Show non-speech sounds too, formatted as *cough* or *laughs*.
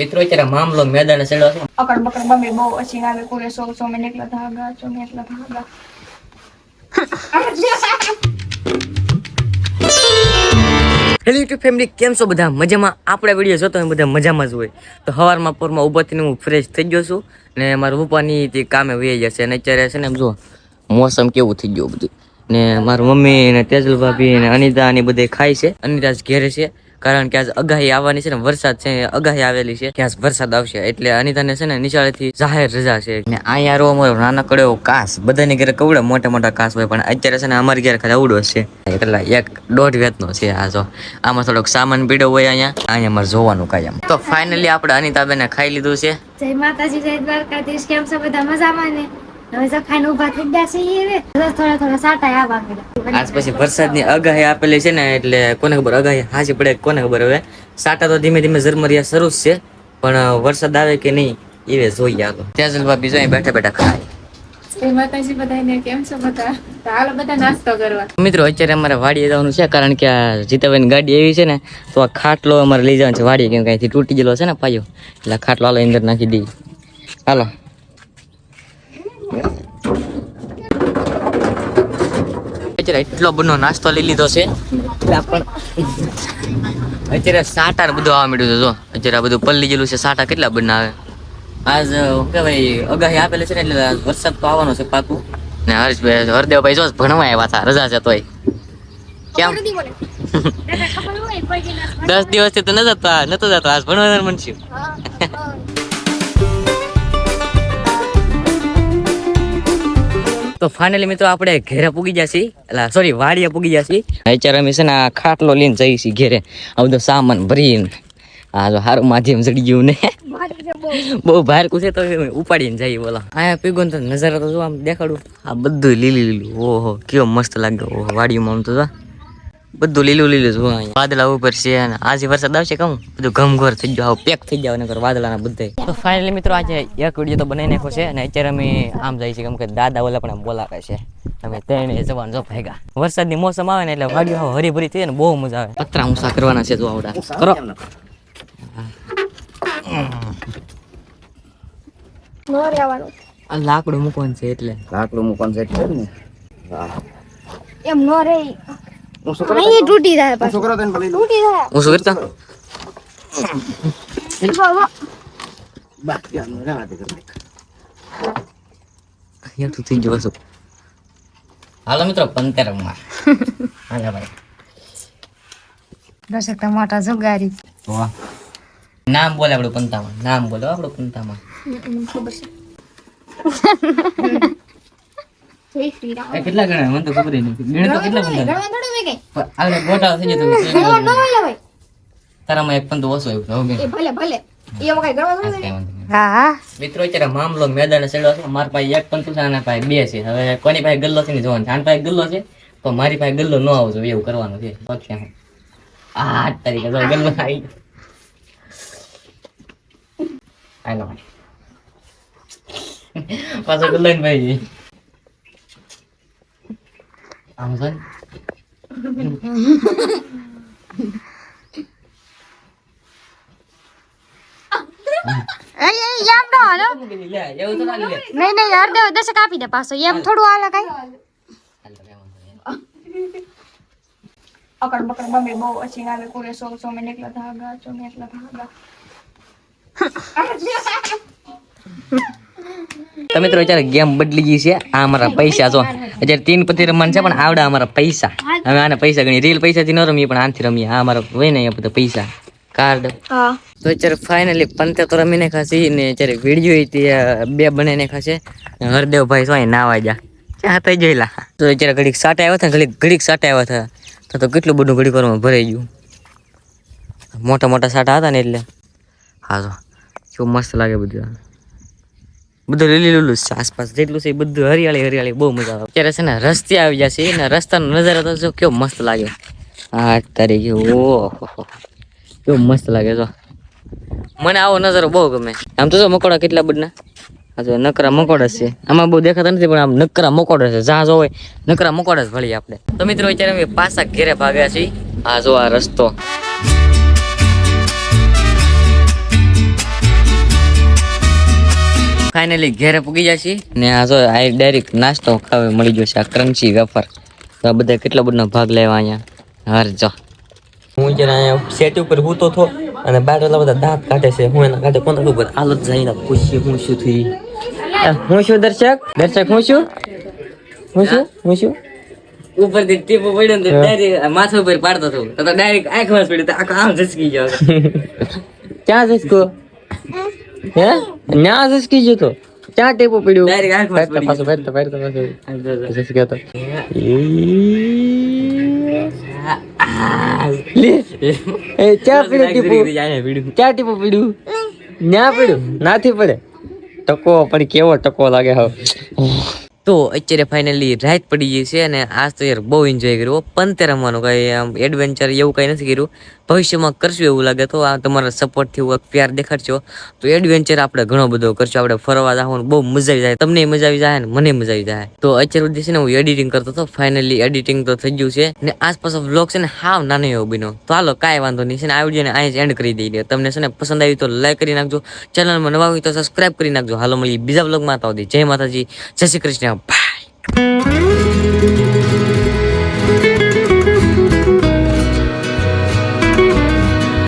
મિત્રો અત્યારે મામલો મેદાને ચડ્યો છે. અકડ બકડ બમે બહુ અચી આવે પૂરે સો સો મેં એકલા ધાગા છો મેં એકલા ધાગા. હેલો યુટ્યુબ ફેમિલી કેમ છો બધા? મજામાં? આપણા વીડિયો જોતો બધા મજામાં જ હોય. તો સવારમાં પોરમાં ઊભા થઈને હું ફ્રેશ થઈ ગયો છું ને મારા પપ્પાની તે કામે વહી જશે અને અત્યારે છે ને એમ જો મોસમ કેવું થઈ ગયું બધું. ને મારી મમ્મી ને તેજલ ભાભી ને અનિતા ને બધે ખાય છે. અનિતા જ ઘેરે છે. કારણ કે આજ અગાહી આવવાની છે ને, વરસાદ છે અગાહી આવેલી છે કે આજ વરસાદ આવશે. એટલે અનિતાને છે ને, નિશાળેથી જાહેર રજા છે. ને અહીંયા રો અમારો નાનકડો એવો કાસ. બધાની ઘરે કવડે, મોટા મોટા કાસ હોય, પણ અત્યારે છે ને, અમારી ઘરે ખાલી અવડો છે. એટલે એક દોઢ વેતનો છે આ જો. આમાં થોડોક સામાન પીડો હોય અહીંયા. અહીંયા અમારે જોવાનું કાયમ. તો ફાઇનલી આપણે અનિતાબેને ખાઈ લીધું છે. જય માતાજી, જય દ્વારકાધીશ. કેમ છો? બધા મજામાં ને? હવે જો ઊભા થઈ ગયા છે હવે. થોડા થોડા સાટા આવવા મળ્યા આજ પછી વરસાદની આગાહી આપેલી છે ને એટલે કોને ખબર આગાહી હાજી પડે કોને ખબર હવે. સાટા તો ધીમે ધીમે ઝરમરિયા શરૂ છે પણ વરસાદ આવે કે નહીં એ જોઈએ આગળ. ત્યાં ભાભી બેઠા બેઠા ખાય. માતાજી બધાને કેમ છો બધા? હાલો બધા નાસ્તો કરવા. મિત્રો અત્યારે અમારે વાડીએ જવાનું છે કારણ કે આ જીતાભાઈ ગાડી એવી છે ને તો આ ખાટલો અમારે લઈ જવાનું છે વાડીએ કેમ કે અહીંથી તૂટી ગયેલો છે ને પાયો. એટલે ખાટલો હાલો અંદર નાખી દઈએ. હાલો. અત્યારે એટલો બધો નાસ્તો લઈ લીધો છે. અત્યારે સાટા બધું આવવા મળ્યું હતું જો. અત્યારે આ બધું પલ્લી જેલું છે સાટા કેટલા બધા આવે આજ કેવાય અગાહી આપેલી છે ને એટલે વરસાદ તો આવવાનો છે પાકું. ને હર્ષભાઈ હરદેવભાઈ જો ભણવા આવ્યા હતા રજા છે તોય. કેમ? *laughs* દસ દિવસથી તો નતો જતો નતો જતો આજ ભણવા મનશું તો ફાઇનલી મિત્રો આપણે ઘેરે પૂગી જશી. એટલે સોરી વાડીએ પૂગી જશી. અત્યારે અમે છે ને આ ખાટલો લઈને જઈએ છીએ ઘેરે. આ બધો સામાન ભરીને. આ જો સારું માધ્યમ ચડી ગયું ને. બહુ બહાર કુછે તો ઉપાડીને જઈએ બોલા. અહીંયા પીગો તો નજારો તો જો આમ દેખાડું. આ બધું લીલી લીલું. ઓહો કેવો મસ્ત લાગે ઓહો વાડીમાં આમ તો જો. બધું લીલું લીલું જોવા અહીંયા. વાદળા ઉપર છે અને આજે વરસાદ આવશે કહું બધું ઘમઘોર થઈ ગયો. પેક થઈ જાવ નકર વાદળાના બધે. તો ફાઇનલી મિત્રો આજે એક વીડિયો તો બનાવી નાખ્યો છે અને અત્યારે અમે આમ જાય છે કેમ કે દાદા ઓલા પણ બોલાવે છે. અમે તેને જવાનું જો ભાગ્યા વરસાદની મોસમ આવે ને એટલે વાડીઓ હરીભરી થઈ ને બહુ મજા આવે. પતરા ઊંસા કરવાના છે જો આવડા. કરો. નો લાકડું મૂકવાનું છે એટલે. લાકડું મૂકવાનું છે એટલે એમ નો રે હું શું કરો અહીં તૂટી જાય હું શું કરો તને ભલે તૂટી જાય હું શું કરતા બાકી આનું રહેવા દે. અહીંયા તું થઈ છું હાલો મિત્રો પંતરમાં હાલો ભાઈ દર્શક ટમાટા જુગારી વાહ નામ બોલે આપણું પંતામાં નામ બોલો આપણું પંતામાં ખબર છે કેટલા ગણા? મને તો ખબર નથી. ગણ તો કેટલા પણ થઈ જતો તારામાં એક ઓછો આવ્યો હવે ભલે ભલે. હા મિત્રો અત્યારે મામલો મેદાને ચડ્યો છે. મારા પાસે એક પંતુ છે પાસે બે છે. હવે કોની પાસે ગલ્લો છે ને જોવાનું છે. આની પાસે ગલ્લો છે તો મારી પાસે ગલ્લો ન આવવો જોઈએ એવું કરવાનું છે. પક્ષે આઠ તારીખે જો ગલ્લો આવી પાછો ગલ્લો ભાઈ. આમ છે અહીં અહીં એમ ન હાલો લે એવું તો ના લે નહીં નહીં અર્ધે દર્શક આપી દે પાછો એમ થોડું હાલે કઈ અકડ બકડ મમ્મી બહુ અછી આવે કુરે સો સો મેં એકલા ધાગા છો મેં એકલા ધાગા તો વિચાર ગેમ બદલી ગઈ છે આ મારા પૈસા જો અત્યારે તીન પતિ રમવાનું છે પણ આવડા અમારા પૈસા. હવે આને પૈસા ગણી રીલ પૈસાથી ન રમીએ પણ આનથી રમીએ. આ અમારા હોય ને બધા પૈસા. કાર્ડ તો અત્યારે ફાઇનલી પંતે તો રમીને ખાસી ને અત્યારે વીડિયો તે બે બનાવીને ખાશે હરદેવભાઈ શું નાવા જા ક્યાં થઈ ગયેલા તો અત્યારે ઘડીક સાટે આવ્યા હતા ઘડીક ઘડીક સાટે આવ્યા હતા. તો તો કેટલું બધું ઘડીક વારમાં ભરાઈ ગયું. મોટા મોટા સાટા હતા ને એટલે. હા તો કેવું મસ્ત લાગે બધું. બધું લીલી લીલું છે આસપાસ. જેટલું છે એ બધું હરિયાળી હરિયાળી, બહુ મજા આવે. અત્યારે છે ને રસ્તે આવી જશે ને રસ્તાનો નજારો તો જો કેવો મસ્ત લાગે. આઠ તારીખે ઓ કેવો મસ્ત લાગે જો. મને આવો નજારો બહુ ગમે. આમ તો જો મકોડા કેટલા બધા. આ જો નકરા મકોડા છે. આમાં બહુ દેખાતા નથી, પણ આમ નકરા મકોડા છે. જ્યાં હોય નકરા મકોડા જ ભળીએ આપણે. તો મિત્રો, અત્યારે અમે પાછા ઘેરે ભાગ્યા છીએ. આ જો આ રસ્તો. ફાઇનલી ઘેરે પૂગી જશે. ને આ જો આ ડાયરેક્ટ નાસ્તો ખાવે મળી જશે આ ક્રન્ચી વેફર. તો આ બધા કેટલા બધો ભાગ લેવા અહીંયા? હર જો. હું જરા અહીંયા સેટ ઉપર હૂતો થો અને બાર એટલા બધા દાંત કાઢે છે હું એના કાઢે કોના ઉપર હાલત જઈને પૂછી હું શું થઈ હું શું દર્શક? દર્શક હું શું? હું શું? હું શું? ઉપરથી ટીપો પડ્યો ને ડાયરેક્ટ માથા ઉપર પાડતો હતો. તો ડાયરેક્ટ આંખમાં પડ્યો તો આખો આમ ઝસકી ગયો. *laughs* ક્યાં ઝસકો હે? ન્યા સસકી ગયો તો. ક્યાં ટેપો પડ્યો? ડાયરેક્ટ પડી પાછો ફેરતો ફેરતો પાછો. ઝસક્યો તો લે. એ ચા પડ્યો ટીપો? ક્યાં ટીપો પડ્યું? ન્યા પડ્યું? નાથી પડે. ટકો પણ કેવો ટકો લાગે હવે. તો અત્યારે ફાઇનલી રાત પડી ગઈ છે અને આજ તો યાર બહુ એન્જોય કર્યો પંતે રમવાનું કઈ આમ એડવેન્ચર એવું કઈ નથી કર્યું. ભવિષ્યમાં કરશું એવું લાગે તો આ તમારા સપોર્ટથી હું પ્યાર દેખાડશો. તો એડવેન્ચર આપણે ઘણો બધો કરશું. આપણે ફરવા જવાનું બહુ મજા આવી જાય. તમને મજા આવી જાય ને મને મજા આવી જાય. તો અત્યાર સુધી છે ને હું એડિટિંગ કરતો હતો. ફાઇનલી એડિટિંગ તો થઈ ગયું છે. ને આસપાસ વ્લોગ છે ને હાવ નાનો એવો બીનો તો હાલો, કાંઈ વાંધો નહીં છે ને આ વિડીયોને અહીંયા જ એન્ડ કરી દઈએ. તમને છે ને પસંદ આવી તો લાઈક કરી નાખજો. ચેનલમાં નવા હોય તો સબસ્ક્રાઇબ કરી નાખજો. હાલો, મળીએ બીજા વ્લોગમાં આવતા જય માતાજી. જય શ્રી કૃષ્ણ. બાય